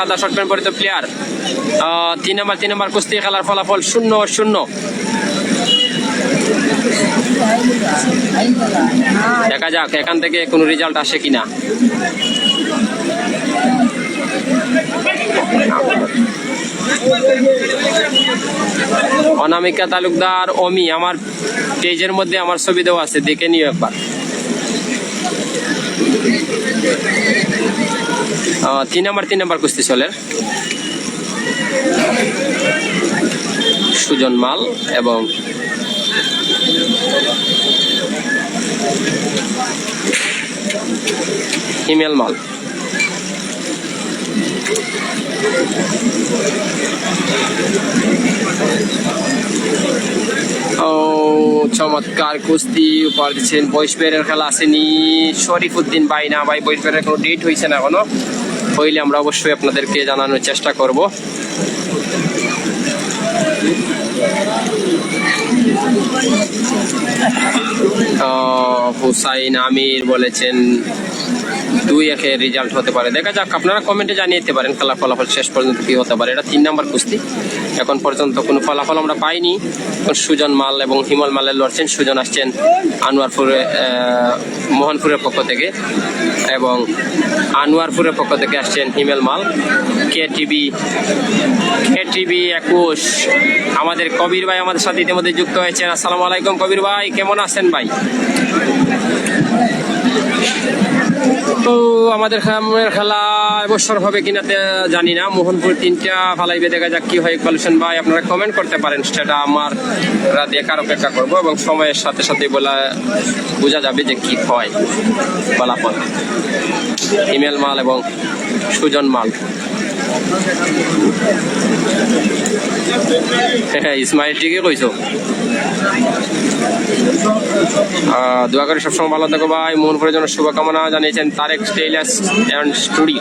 সাদা short pant পরিত player তিন নম্বর তিন নম্বর কুস্তি খেলার ফলাফল শূন্য শূন্য। দেখা যাক, এখান থেকে কোনো রেজাল্ট আসে কিনা। অনামিকা তালুকদার, অমি, আমার পেজের মধ্যে আমার ছবি দেওয়া আছে, দেখে নিও একবার। তিন নম্বর তিন নম্বর কুস্তি চলে সুজন মাল এবং ইমেল মাল। ও, চমৎকার কুস্তি উপহার দিচ্ছেন। বৈশবের খেলা আসেনি শরীফ উদ্দিন ভাই না ভাই বৈশবের কোনো ডেট হয়েছে না এখনও? হইলে আমরা অবশ্যই আপনাদেরকে জানানোর চেষ্টা করব। হুসাইন আমির বলেছেন দুই একে রেজাল্ট হতে পারে। দেখা যাক, আপনারা কমেন্টে জানিয়ে দিতে পারেন খেলার ফলাফল শেষ পর্যন্ত কি হতে পারে। এটা তিন নাম্বার কুস্তি। এখন পর্যন্ত কোনো ফলাফল আমরা পাইনি। সুজন মাল এবং হিমল মালের লড়ছেন। সুজন আসছেন আনোয়ারপুরে মোহনপুরের পক্ষ থেকে এবং আনোয়ারপুরের পক্ষ থেকে আসছেন হিমেল মাল। কে টিভি কে টিভি একুশ। আমাদের কবির ভাই আমাদের সাথে ইতিমধ্যে যুক্ত হয়েছেন। আসসালামু আলাইকুম কবির ভাই, কেমন আছেন ভাই? তো আমাদের খামের খেলা এবছর হবে কিনা জানি না। মোহনপুর তিনটা ফালাইবে, দেখা যাক কি হয় কলুশন ভাই, আপনারা কমেন্ট করতে পারেন সেটা আমার দেখার অপেক্ষা করব এবং সময়ের সাথে সাথে বলা, বোঝা যাবে যে কি হয়। ফলাফল। ইমেল মাল এবং সুজন মাল। ইসমাইল ঠিকই কইছো দোয়া করে সবসময় ভালো থাকো ভাই, মন মোহনপুরের জন্য শুভকামনা জানিয়েছেন Tarek tailors and studio